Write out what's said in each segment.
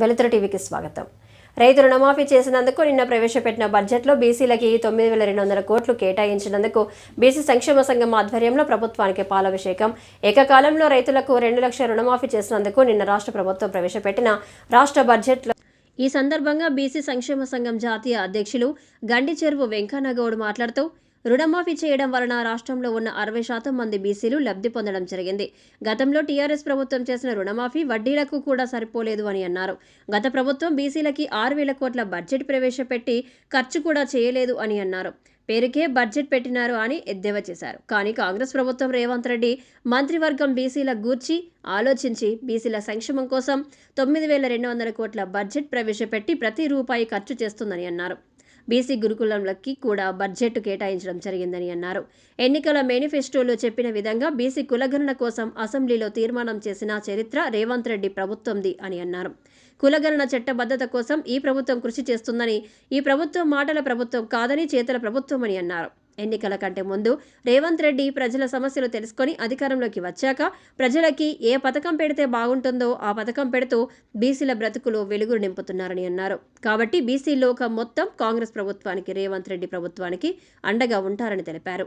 వెలుతురు టీవీకి స్వాగతం. రైతు రుణమాఫీ చేసినందుకు నిన్న ప్రవేశపెట్టిన బడ్జెట్లో బీసీలకి తొమ్మిది వేల రెండు వందల కోట్లు కేటాయించినందుకు బీసీ సంక్షేమ సంఘం ఆధ్వర్యంలో ప్రభుత్వానికి పాలాభిషేకం. ఏకకాలంలో రైతులకు రెండు లక్షల రుణమాఫీ చేసినందుకు నిన్న రాష్ట్ర ప్రభుత్వం ప్రవేశపెట్టిన రాష్ట్ర బడ్జెట్లో ఈ సందర్భంగా బీసీ సంక్షేమ సంఘం జాతీయ అధ్యక్షులు గండి చెరువు వెంకన్నగౌడ్ మాట్లాడుతూ రుణమాఫీ చేయడం వలన రాష్ట్రంలో ఉన్న అరవై శాతం మంది బీసీలు లబ్ధి పొందడం జరిగింది. గతంలో టీఆర్ఎస్ ప్రభుత్వం చేసిన రుణమాఫీ వడ్డీలకు కూడా సరిపోలేదు అని అన్నారు. గత ప్రభుత్వం బీసీలకి ఆరు వేల కోట్ల బడ్జెట్ ప్రవేశపెట్టి ఖర్చు కూడా చేయలేదు అని అన్నారు. పేరుకే బడ్జెట్ పెట్టినారు అని ఎద్దేవా చేశారు. కానీ కాంగ్రెస్ ప్రభుత్వం రేవంత్ రెడ్డి మంత్రివర్గం బీసీల గూర్చి ఆలోచించి బీసీల సంక్షేమం కోసం తొమ్మిది వేల రెండు వందల కోట్ల బడ్జెట్ ప్రవేశపెట్టి ప్రతి రూపాయి ఖర్చు చేస్తుందని అన్నారు. బీసీ గురుకులంలకి కూడా బడ్జెట్ కేటాయించడం జరిగిందని అన్నారు. ఎన్నికల మేనిఫెస్టోలో చెప్పిన విధంగా బీసీ కులగణన కోసం అసెంబ్లీలో తీర్మానం చేసిన చరిత్ర రేవంత్ రెడ్డి ప్రభుత్వంది అని అన్నారు. కులగణన చట్టబద్ధత కోసం ఈ ప్రభుత్వం కృషి చేస్తుందని ఈ ప్రభుత్వం మాటల ప్రభుత్వం కాదని చేతల ప్రభుత్వం అని అన్నారు. ఎన్నికల కంటే ముందు రేవంత్ రెడ్డి ప్రజల సమస్యలు తెలుసుకొని అధికారంలోకి వచ్చాక ప్రజలకి ఏ పథకం పెడితే బాగుంటుందో ఆ పథకం పెడుతూ బీసీల బ్రతుకులు వెలుగురు నింపుతున్నారని అన్నారు. కాబట్టి బీసీ లోకం మొత్తం కాంగ్రెస్ ప్రభుత్వానికి రేవంత్ రెడ్డి ప్రభుత్వానికి అండగా ఉంటారని తెలిపారు.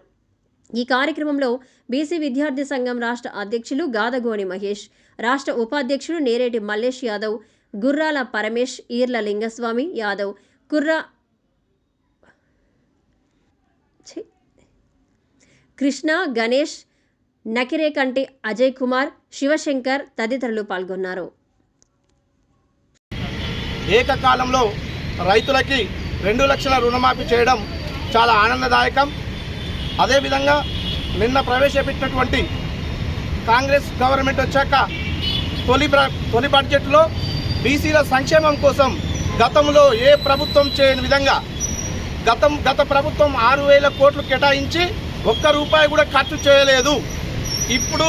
ఈ కార్యక్రమంలో బీసీ విద్యార్థి సంఘం రాష్ట్ర అధ్యక్షులు గాదగోని మహేష్ రాష్ట్ర ఉపాధ్యక్షులు నేరేటి మల్లేష్ యాదవ్ గుర్రాల పరమేష్ ఈర్ల లింగస్వామి యాదవ్ కుర్ర కృష్ణ గణేష్ నకిరేకంటి అజయ్ కుమార్ శివశంకర్ తదితరులు పాల్గొన్నారు. ఏకకాలంలో రైతులకి రెండు లక్షల రుణమాఫీ చేయడం చాలా ఆనందదాయకం. అదేవిధంగా నిన్న ప్రవేశపెట్టినటువంటి కాంగ్రెస్ గవర్నమెంట్ వచ్చాక తొలి తొలి బడ్జెట్లో బీసీల సంక్షేమం కోసం గతంలో ఏ ప్రభుత్వం చేయని విధంగా గతం గత ప్రభుత్వం ఆరు వేల కోట్లు కేటాయించి ఒక్క రూపాయి కూడా ఖర్చు చేయలేదు. ఇప్పుడు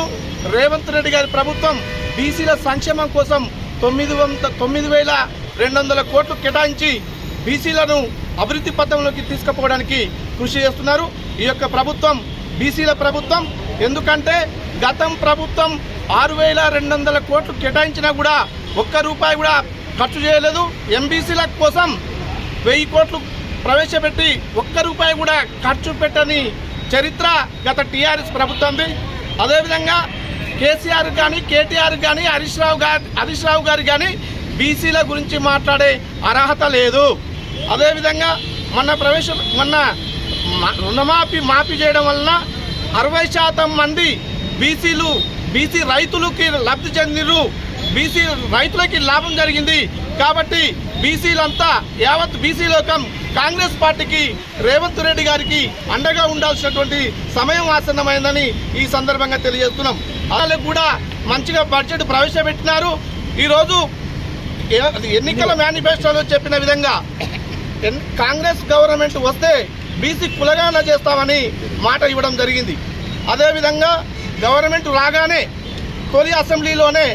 రేవంత్ రెడ్డి గారి ప్రభుత్వం బీసీల సంక్షేమం కోసం తొమ్మిది వంద తొమ్మిది వేల రెండు వందల కోట్లు కేటాయించి బీసీలను అభివృద్ధి పథంలోకి తీసుకుపోవడానికి కృషి చేస్తున్నారు. ఈ యొక్క ప్రభుత్వం బీసీల ప్రభుత్వం ఎందుకంటే గతం ప్రభుత్వం ఆరు వేల రెండు వందల కోట్లు కేటాయించినా కూడా ఒక్క రూపాయి కూడా ఖర్చు చేయలేదు. ఎంబీసీల కోసం వెయ్యి కోట్లు ప్రవేశపెట్టి ఒక్క రూపాయి కూడా ఖర్చు పెట్టని చరిత్ర గత టీఆర్ఎస్ ప్రభుత్వంది. అదేవిధంగా కేసీఆర్ కానీ కేటీఆర్ కానీ హరీష్ రావు గారు హరీష్ రావు గారు కానీ బీసీల గురించి మాట్లాడే అర్హత లేదు. అదేవిధంగా మొన్న ప్రవేశ మొన్న రుణమాఫీ మాఫీ చేయడం వలన అరవై శాతం మంది బీసీలు బీసీ రైతులకి లబ్ధి చెందిరు బీసీ రైతులకి లాభం జరిగింది. కాబట్టి బీసీలంతా యావత్ బీసీ లోకం కాంగ్రెస్ పార్టీకి రేవంత్ రెడ్డి గారికి అండగా ఉండాల్సినటువంటి సమయం ఆసన్నమైందని ఈ సందర్భంగా తెలియజేస్తున్నాం. అలాగే కూడా మంచిగా బడ్జెట్ ప్రవేశపెట్టినారు. ఈరోజు ఎన్నికల మేనిఫెస్టోలో చెప్పిన విధంగా కాంగ్రెస్ గవర్నమెంట్ వస్తే బీసీ కులగాన చేస్తామని మాట ఇవ్వడం జరిగింది. అదేవిధంగా గవర్నమెంట్ రాగానే తొలి అసెంబ్లీలోనే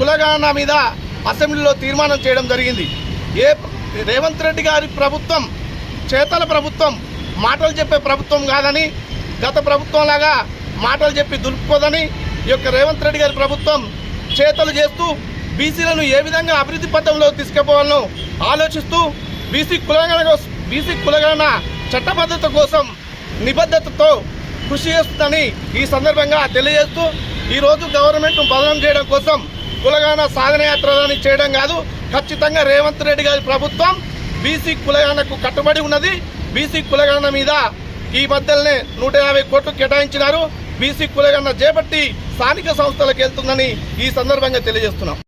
కులగాన మీద అసెంబ్లీలో తీర్మానం చేయడం జరిగింది. ఏ రేవంత్ రెడ్డి గారి ప్రభుత్వం చేతల ప్రభుత్వం మాటలు చెప్పే ప్రభుత్వం కాదని గత ప్రభుత్వం లాగా మాటలు చెప్పి దులుపుకోదని ఈ యొక్క రేవంత్ రెడ్డి గారి ప్రభుత్వం చేతలు చేస్తూ బీసీలను ఏ విధంగా అభివృద్ధి పథంలో తీసుకుపోవాలనో ఆలోచిస్తూ బీసీ కులగణ బీసీ కులగణ చట్టబద్ధత కోసం నిబద్ధతతో కృషి చేస్తుందని ఈ సందర్భంగా తెలియజేస్తూ ఈరోజు గవర్నమెంట్ను బదనం చేయడం కోసం కులగాన సాధన యాత్రలని చేయడం కాదు ఖచ్చితంగా రేవంత్ రెడ్డి గారి ప్రభుత్వం బీసీ కులగానకు కట్టుబడి ఉన్నది. బీసీ కులగాన మీద ఈ మధ్యలోనే నూట యాభై కోట్లు కేటాయించినారు. బీసీ కులగన్న చేపట్టి స్థానిక సంస్థలకు వెళ్తుందని ఈ సందర్భంగా తెలియజేస్తున్నాం.